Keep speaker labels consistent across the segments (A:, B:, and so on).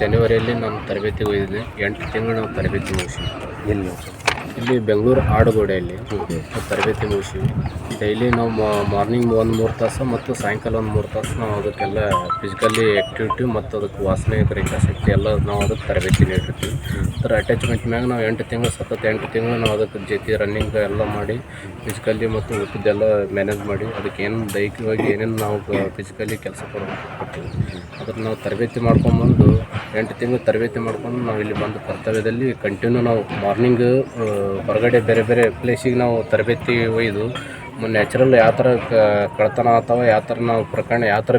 A: ಜನವರಿಯಲ್ಲಿ ನಾನು ತರಬೇತಿ ಹೋಗಿದ್ದೆ ಎಂಟು ತಿಂಗಳು ನಾವು ತರಬೇತಿ ಮುಗಿಸಿದ್ವಿ.
B: ಇಲ್ಲಿ
A: ಇಲ್ಲಿ ಬೆಂಗಳೂರು ಆಡುಗೋಡೆಯಲ್ಲಿ ತರಬೇತಿ ಮುಗಿಸಿ ಡೈಲಿ ನಾವು ಮಾರ್ನಿಂಗ್ ಒಂದು ಮೂರು ತಾಸು ಮತ್ತು ಸಾಯಂಕಾಲ ಒಂದು ಮೂರು ತಾಸು ನಾವು ಅದಕ್ಕೆಲ್ಲ ಫಿಸಿಕಲಿ ಆ್ಯಕ್ಟಿವಿಟಿ ಮತ್ತು ಅದಕ್ಕೆ ವಾಸನೆ ಶಕ್ತಿ ಎಲ್ಲ ನಾವು ಅದಕ್ಕೆ ತರಬೇತಿ ನೀಡಿರ್ತೀವಿ ಅದರ ಅಟ್ಯಾಚ್ಮೆಂಟ್ ಮ್ಯಾಗ ನಾವು ಎಂಟು ತಿಂಗಳು, ಸತತ ಎಂಟು ತಿಂಗಳು ನಾವು ಅದಕ್ಕೆ ಜೊತೆ ರನ್ನಿಂಗ್ ಎಲ್ಲ ಮಾಡಿ ಫಿಸಿಕಲಿ ಮತ್ತು ಊಟದ್ದೆಲ್ಲ ಮ್ಯಾನೇಜ್ ಮಾಡಿ ಅದಕ್ಕೆ ಏನು ದೈಹಿಕವಾಗಿ ಏನೇನು ನಾವು ಫಿಸಿಕಲಿ ಕೆಲಸ ಕೊಡ್ತೀವಿ ಅದನ್ನು ನಾವು ತರಬೇತಿ ಮಾಡ್ಕೊಂಬಂದು ಎಂಟು ತಿಂಗಳು ತರಬೇತಿ ಮಾಡ್ಕೊಂಡು ನಾವು ಇಲ್ಲಿ ಬಂದು ಕರ್ತವ್ಯದಲ್ಲಿ ಕಂಟಿನ್ಯೂ ನಾವು ಮಾರ್ನಿಂಗ್ ಹೊರಗಡೆ ಬೇರೆ ಬೇರೆ ಪ್ಲೇಸಿಗೆ ನಾವು ತರಬೇತಿ ಒಯ್ದು ನ್ಯಾಚುರಲ್ ಯಾವ ಥರ ಕಳ್ತನ ಅಥವಾ ಯಾವ ಥರ ನಾವು ಪ್ರಕರಣ ಯಾವ ಥರ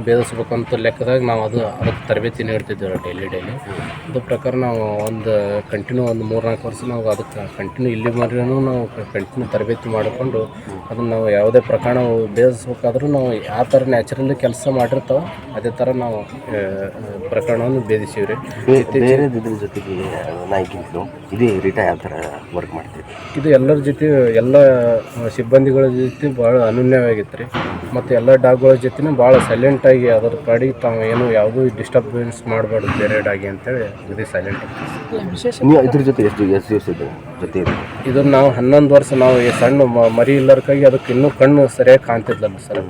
A: ಅಂತ ಲೆಕ್ಕದಾಗ ನಾವು ಅದು ಅದಕ್ಕೆ ತರಬೇತಿ ನೀಡ್ತಿದ್ದೇವೆ ಡೈಲಿ ಡೈಲಿ ಅದು ಪ್ರಕಾರ ನಾವು ಒಂದು ಕಂಟಿನ್ಯೂ ಒಂದು ಮೂರು ನಾಲ್ಕು ವರ್ಷ ನಾವು ಅದಕ್ಕೆ ಕಂಟಿನ್ಯೂ ಇಲ್ಲಿ ಮರಿನೂ ನಾವು ಕಂಟಿನ್ಯೂ ತರಬೇತಿ ಮಾಡಿಕೊಂಡು ಅದನ್ನು ನಾವು ಯಾವುದೇ ಪ್ರಕರಣ ಭೇದಿಸ್ಬೇಕಾದ್ರೂ ನಾವು ಯಾವ ಥರ ನ್ಯಾಚುರಲಿ ಕೆಲಸ ಮಾಡಿರ್ತಾವೆ ಅದೇ ಥರ ನಾವು ಪ್ರಕರಣವನ್ನು ಭೇದಿಸೀವಿ ರೀ.
B: ಬೇರೆ ಜೊತೆಗೆ ನಾಯ್ಕಿಂತು ಇದೇ ರೀಟ ಯಾವ ಥರ ವರ್ಕ್ ಮಾಡ್ತೀವಿ
A: ಇದು ಎಲ್ಲರ ಜೊತೆ ಎಲ್ಲ ಸಿಬ್ಬಂದಿಗಳ ಜೊತೆ ಭಾಳ ಅನನ್ಯವಾಗಿತ್ತು ರೀ ಮತ್ತು ಎಲ್ಲ ಡಾಗ್ಗಳ ಜೊತೆನೂ ಭಾಳ ಸೈಲೆಂಟಾಗಿ ಅದರ ಪಾಡಿಗೆ ತಾವು ಏನು ಯಾವುದೂ ಡಿಸ್ಟರ್ಬೆನ್ಸ್ ಮಾಡಬಾರ್ದು ಬೇರೆ ಡಾಗಿ ಅಂತೇಳಿ ಇದು ಸೈಲೆಂಟ್
B: ನೀವು ಇದ್ರ ಜೊತೆ ಎಷ್ಟು ಎಷ್ಟು ದಿವಸ ಇದೆ ಜೊತೆ ಇದೆ
A: ಇದನ್ನು ನಾವು ಹನ್ನೊಂದು ವರ್ಷ ನಾವು ಈ ಸಣ್ಣ ಮರಿ ಇಲ್ಲರ್ಕಾಗಿ ಅದಕ್ಕೆ ಇನ್ನೂ ಕಣ್ಣು ಸರಿಯಾಗಿ ಕಾಣ್ತಿದ್ಲಲ್ಲ ಸರ್.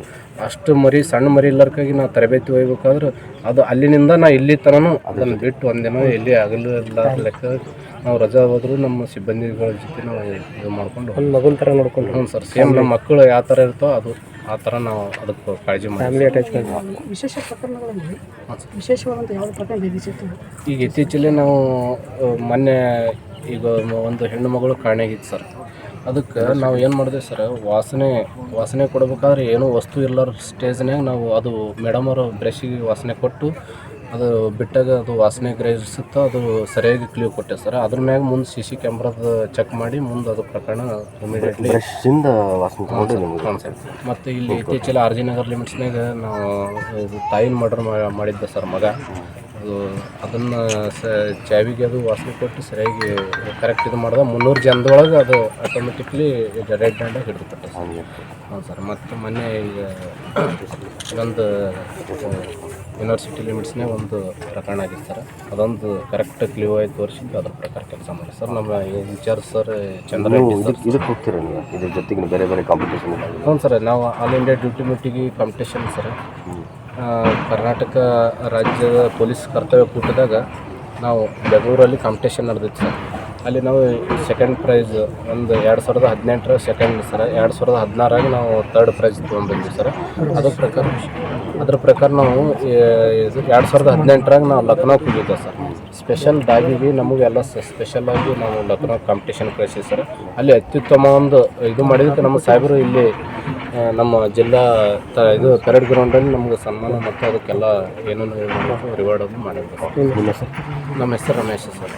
A: ಅಷ್ಟು ಮರಿ ಸಣ್ಣ ಮರಿ ಇಲ್ಲರ್ಕಾಗಿ ನಾವು ತರಬೇತಿ ಹೋಗ್ಬೇಕಾದ್ರೆ ಅದು ಅಲ್ಲಿನಿಂದ ನಾ ಇಲ್ಲಿ ತನೂ ಅದನ್ನು ಬಿಟ್ಟು ಒಂದಿನ ಎಲ್ಲಿ ಇಲ್ಲ ಲೆಕ್ಕ ನಾವು ರಜಾ ಹೋದ್ರು ನಮ್ಮ ಸಿಬ್ಬಂದಿಗಳ ಜೊತೆ ನಾವು ಇದು ಮಾಡ್ಕೊಂಡು ಒಂದು ಮಗುನ ಥರ ನೋಡ್ಕೊಂಡು ಹ್ಞೂ ಸರ್ ಸೇಮ್ ನಮ್ಮ ಮಕ್ಕಳು ಯಾವ ಥರ ಇರ್ತೋ ಅದು ಆ ಥರ ನಾವು ಅದಕ್ಕೆ ಕಾಳಜಿ ಮಾಡಿ ಫ್ಯಾಮಿಲಿ ಅಟ್ಯಾಚ್ಮೆಂಟ್
C: ವಿಶೇಷ ಪ್ರಕರಣಗಳಲ್ಲಿ ವಿಶೇಷವಾದಂಥ ಯಾವ ಪ್ರಕರಣ ವಿಧಿಸಿತ್ತು?
A: ಈಗ ಇತ್ತೀಚೆಗೆ ನಾವು ಮೊನ್ನೆ ಈಗ ಒಂದು ಹೆಣ್ಣು ಮಗಳು ಕಾಣೆಗಿತ್ತು ಸರ್. ಅದಕ್ಕೆ ನಾವು ಏನು ಮಾಡಿದೆ ಸರ್ ವಾಸನೆ ವಾಸನೆ ಕೊಡ್ಬೇಕಾದ್ರೆ ಏನೂ ವಸ್ತು ಇರಲಾರ ಸ್ಟೇಜ್ನಾಗ ನಾವು ಅದು ಮೇಡಮ್ ಅವರು ಬ್ರಷಿಗೆ ವಾಸನೆ ಕೊಟ್ಟು ಅದು ಬಿಟ್ಟಾಗ ಅದು ವಾಸನೆ ಗ್ರಹಿಸುತ್ತೋ ಅದು ಸರಿಯಾಗಿ ಕ್ಲೀವ್ ಕೊಟ್ಟೆ ಸರ್. ಅದ್ರ ಮ್ಯಾಗ ಮುಂದೆ ಸಿ ಸಿ ಕ್ಯಾಮ್ರಾದ ಚೆಕ್ ಮಾಡಿ ಮುಂದೆ ಅದು ಪ್ರಕರಣ ಇಮಿಡಿಯೇಟ್ಲಿ ಮತ್ತು ಇಲ್ಲಿ ಇತ್ತೀಚೆಲ್ಲ ಆರ್ ಜಿ ನಗರ್ ಲಿಮಿಟ್ಸ್ನಾಗ ನಾವು ತಾಯಿನ ಮರ್ಡರ್ ಮಾಡಿದ್ದೆ ಸರ್ ಮಗ. ಅದು ಅದನ್ನು ಸ ಚಾವಿಗೆ ಅದು ವಾಸನೆ ಕೊಟ್ಟು ಸರಿಯಾಗಿ ಕರೆಕ್ಟ್ ಇದು ಮಾಡಿದೆ ಮುನ್ನೂರು ಜನದೊಳಗೆ ಅದು ಆಟೋಮೆಟಿಕ್ಲಿ ರೆಡ್ ಹ್ಯಾಂಡಾಗಿ ಹಿಡಿದು ಕೊಟ್ಟೆ ಸರ್ ಹಾಂ ಸರ್. ಮತ್ತು ಮೊನ್ನೆ ಈಗ ಇನ್ನೊಂದು ಯೂನಿವರ್ಸಿಟಿ ಲಿಮಿಟ್ಸ್ನೇ ಒಂದು ಪ್ರಕರಣ ಆಗಿತ್ತು ಸರ್. ಅದೊಂದು ಕರೆಕ್ಟ್ ಕ್ಲೀವ್ ಆಗಿ ತೋರಿಸಿದ್ದು ಅದ್ರ ಪ್ರಕಾರ ಕೆಲಸ ಮಾಡಿ ಸರ್. ನಮ್ಮ ಇನ್ಚಾರ್ಜ್ ಸರ್ ಚಂದ್ರ
B: ಇದಕ್ಕೆ ನೀವು? ಇದ್ರ ಜೊತೆಗೆ ಬೇರೆ ಬೇರೆ ಕಾಂಪಿಟೇಷನ್
A: ಹ್ಞೂ ಸರ್. ನಾವು ಆಲ್ ಇಂಡಿಯಾ ಡ್ಯೂಟಿ ಮೀಟಿಗೆ ಕಾಂಪಿಟೇಷನ್ ಸರ್. ಕರ್ನಾಟಕ ರಾಜ್ಯದ ಪೊಲೀಸ್ ಕರ್ತವ್ಯ ಕೂಟದಾಗ ನಾವು ಬೆಂಗಳೂರಲ್ಲಿ ಕಾಂಪಿಟೇಷನ್ ನಡೆದಿತ್ತು ಸರ್. ಅಲ್ಲಿ ನಾವು ಸೆಕೆಂಡ್ ಪ್ರೈಸ್ ಒಂದು ಎರಡು ಸಾವಿರದ ಹದಿನೆಂಟರ ಸೆಕೆಂಡ್ ಸರ್, ಎರಡು ಸಾವಿರದ ಹದಿನಾರಾಗ ನಾವು ತರ್ಡ್ ಪ್ರೈಸ್ ತೊಗೊಂಡಿದ್ವಿ ಸರ್. ಅದ್ರ ಪ್ರಕಾರ ಅದ್ರ ಪ್ರಕಾರ ನಾವು ಎರಡು ಸಾವಿರದ ಹದಿನೆಂಟರಾಗ ನಾವು ಲಕ್ನೋಕ್ಕೆ ಹೋಗಿದ್ದೆ ಸರ್. ಸ್ಪೆಷಲ್ ಡಾಗಿಗೆ ನಮಗೆಲ್ಲ ಸ್ಪೆಷಲ್ ಆಗಿ ನಾವು ಲಕ್ನೋ ಕಾಂಪಿಟೇಷನ್ ಕಳಿಸಿ ಸರ್ ಅಲ್ಲಿ ಅತ್ಯುತ್ತಮ ಒಂದು ಇದು ಮಾಡಿದ್ದಕ್ಕೆ ನಮ್ಮ ಸಾಹೇಬರು ಇಲ್ಲಿ ನಮ್ಮ ಜಿಲ್ಲಾ ತ ಇದು ಪೆರೇಡ್ ಗ್ರೌಂಡಲ್ಲಿ ನಮ್ಗೆ ಸನ್ಮಾನ ಮತ್ತು ಅದಕ್ಕೆಲ್ಲ ಏನೇನು ರಿವಾರ್ಡ್ ಅದು ಮಾಡಿದ್ರು.
B: ನಿಮ್ಮ ಹೆಸರು?
A: ನಮ್ಮ ಹೆಸರು ರಮೇಶ್ ಸರ್